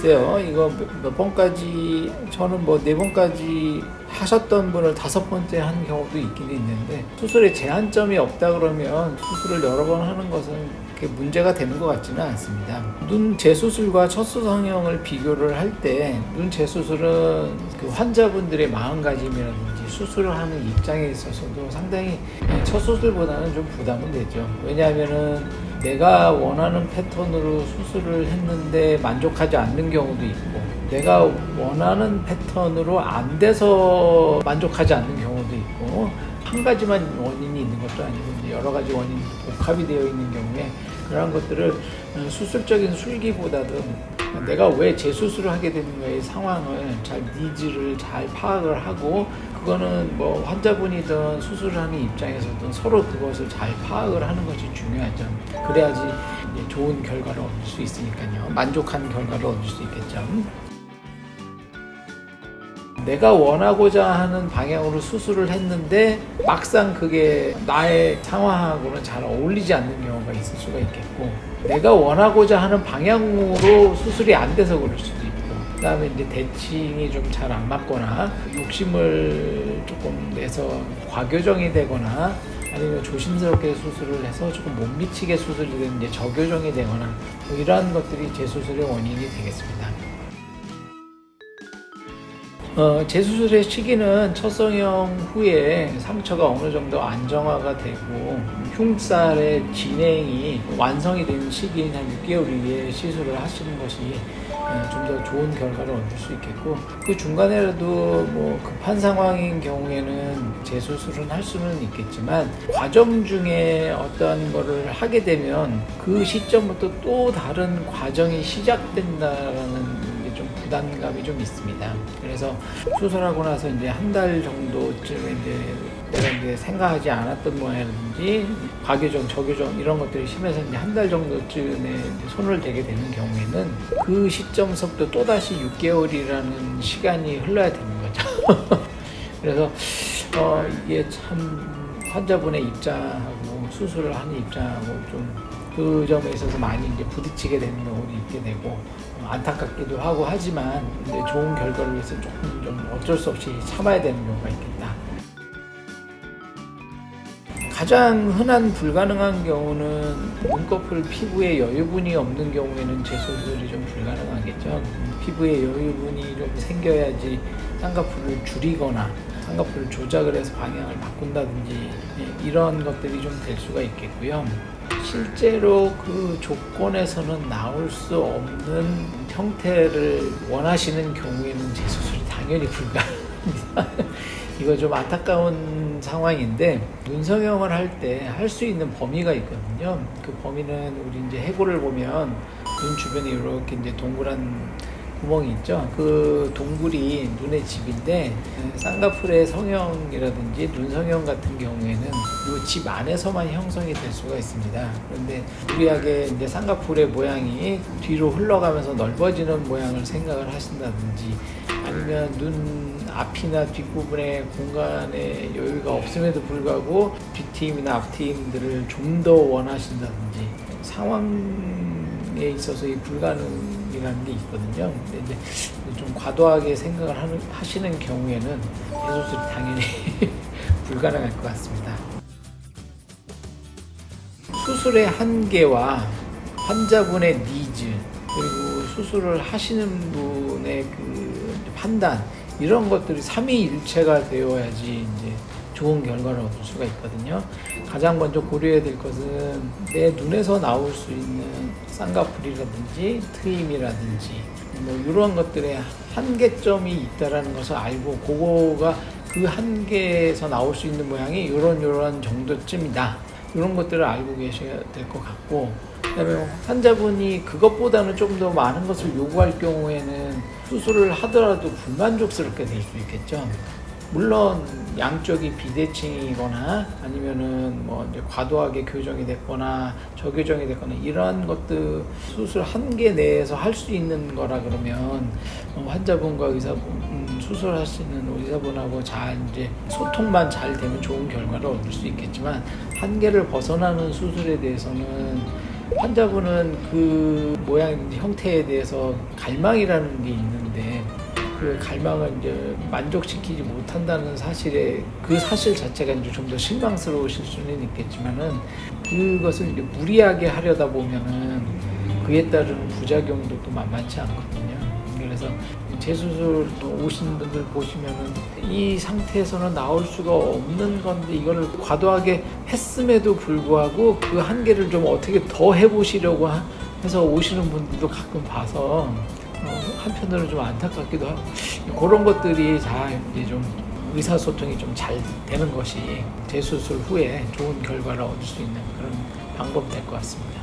글쎄요, 이거 몇, 몇 번까지 저는 뭐 네 번까지 하셨던 분을 다섯 번째 한 경우도 있긴 있는데 수술에 제한점이 없다 그러면 수술을 여러 번 하는 것은 문제가 되는 것 같지는 않습니다. 눈 재수술과 첫 수 성형을 비교를 할 때 눈 재수술은 그 환자분들의 마음가짐이라든지 수술을 하는 입장에 있어서도 상당히 첫 수술보다는 좀 부담은 되죠. 왜냐하면은 내가 원하는 패턴으로 수술을 했는데 만족하지 않는 경우도 있고 내가 원하는 패턴으로 안 돼서 만족하지 않는 경우도 있고 한 가지만 원인이 있는 것도 아니고 여러 가지 원인이 복합이 되어 있는 경우에 그러한 것들을 어, 수술적인 술기보다도 내가 왜 재수술을 하게 되는가의 상황을 잘 니즈를 잘 파악을 하고 그거는 뭐 환자분이든 수술을 하는 입장에서든 서로 그것을 잘 파악을 하는 것이 중요하죠. 그래야지 좋은 결과를 얻을 수 있으니까요. 만족한 결과를 얻을 수 있겠죠. 내가 원하고자 하는 방향으로 수술을 했는데 막상 그게 나의 상황하고는 잘 어울리지 않는 경우가 있을 수가 있겠고 내가 원하고자 하는 방향으로 수술이 안 돼서 그럴 수도 있고 그다음에 이제 대칭이 좀 잘 안 맞거나 욕심을 조금 내서 과교정이 되거나 아니면 조심스럽게 수술을 해서 조금 못 미치게 수술이 되는 이제 저교정이 되거나 뭐 이러한 것들이 재수술의 원인이 되겠습니다. 어, 재수술의 시기는 첫 성형 후에 상처가 어느 정도 안정화가 되고 흉살의 진행이 완성이 되는 시기인 한 6개월 이후에 시술을 하시는 것이 어, 좀더 좋은 결과를 얻을 수 있겠고 그 중간에라도 뭐 급한 상황인 경우에는 재수술은 할 수는 있겠지만 과정 중에 어떠한 거를 하게 되면 그 시점부터 또 다른 과정이 시작된다라는 부담감이 좀 있습니다. 그래서 수술하고 나서 이제 한 달 정도쯤에 이제 내가 이제 생각하지 않았던 모양이라든지 과교정, 저교정 이런 것들이 심해서 이제 한 달 정도쯤에 손을 대게 되는 경우에는 그 시점서부터 또 다시 6개월이라는 시간이 흘러야 되는 거죠. 그래서 어, 이게 참 환자분의 입장하고 수술을 하는 입장하고 좀 그 점에 있어서 많이 이제 부딪히게 되는 경우도 있게 되고 어, 안타깝기도 하고 하지만 이제 좋은 결과를 위해서 조금 좀 어쩔 수 없이 참아야 되는 경우가 있겠다. 가장 흔한 불가능한 경우는 눈꺼풀 피부에 여유분이 없는 경우에는 재수술이 좀 불가능하겠죠. 피부에 여유분이 좀 생겨야지 쌍꺼풀을 줄이거나 쌍꺼풀을 조작을 해서 방향을 바꾼다든지 예, 이런 것들이 좀 될 수가 있겠고요. 실제로 그 조건에서는 나올 수 없는 형태를 원하시는 경우에는 재수술이 당연히 불가능합니다. 이거 좀 안타까운 상황인데 눈성형을 할 때 할 수 있는 범위가 있거든요. 그 범위는 우리 이제 해골을 보면 눈 주변에 이렇게 이제 동그란 구멍이 있죠. 그 동굴이 눈의 집인데 쌍꺼풀의 성형이라든지 눈 성형 같은 경우에는 이 집 안에서만 형성이 될 수가 있습니다. 그런데 무리하게 이제 쌍꺼풀의 모양이 뒤로 흘러가면서 넓어지는 모양을 생각을 하신다든지 아니면 눈 앞이나 뒷부분에 공간에 여유가 없음에도 불구하고 뒷팀이나 앞팀들을 좀 더 원하신다든지 상황에 있어서 이 불가능 이라는 게 있거든요. 근데 이제 좀 과도하게 생각을 하는, 하시는 경우에는 재수술이 당연히 불가능할 것 같습니다. 수술의 한계와 환자분의 니즈 그리고 수술을 하시는 분의 그 판단 이런 것들이 삼위일체가 되어야지 이제 좋은 결과를 얻을 수가 있거든요. 가장 먼저 고려해야 될 것은 내 눈에서 나올 수 있는 쌍꺼풀이라든지 트임이라든지 뭐 이런 것들의 한계점이 있다라는 것을 알고 그거가 그 한계에서 나올 수 있는 모양이 이런 이런 정도쯤이다. 이런 것들을 알고 계셔야 될 것 같고 그다음에 환자분이 그것보다는 좀 더 많은 것을 요구할 경우에는 수술을 하더라도 불만족스럽게 될 수 있겠죠. 물론 양쪽이 비대칭이거나 아니면은 뭐 이제 과도하게 교정이 됐거나 저교정이 됐거나 이러한 것들 수술 한계 내에서 할 수 있는 거라 그러면 어, 환자분과 의사분 음, 수술하시는 의사분하고 잘 이제 소통만 잘 되면 좋은 결과를 얻을 수 있겠지만 한계를 벗어나는 수술에 대해서는 환자분은 그 모양 형태에 대해서 갈망이라는 게 있는데 그 갈망을 이제 만족시키지 못한다는 사실에 그 사실 자체가 이제 좀 더 실망스러우실 수는 있겠지만은 그것을 이제 무리하게 하려다 보면은 그에 따른 부작용도 또 만만치 않거든요. 그래서 재수술 오신 분들 보시면은 이 상태에서는 나올 수가 없는 건데 이걸 과도하게 했음에도 불구하고 그 한계를 좀 어떻게 더 해보시려고 하- 해서 오시는 분들도 가끔 봐서 어, 한편으로는 좀 안타깝기도 하고 그런 것들이 다 이제 좀 의사소통이 좀 잘 되는 것이 재수술 후에 좋은 결과를 얻을 수 있는 그런 방법 될 것 같습니다.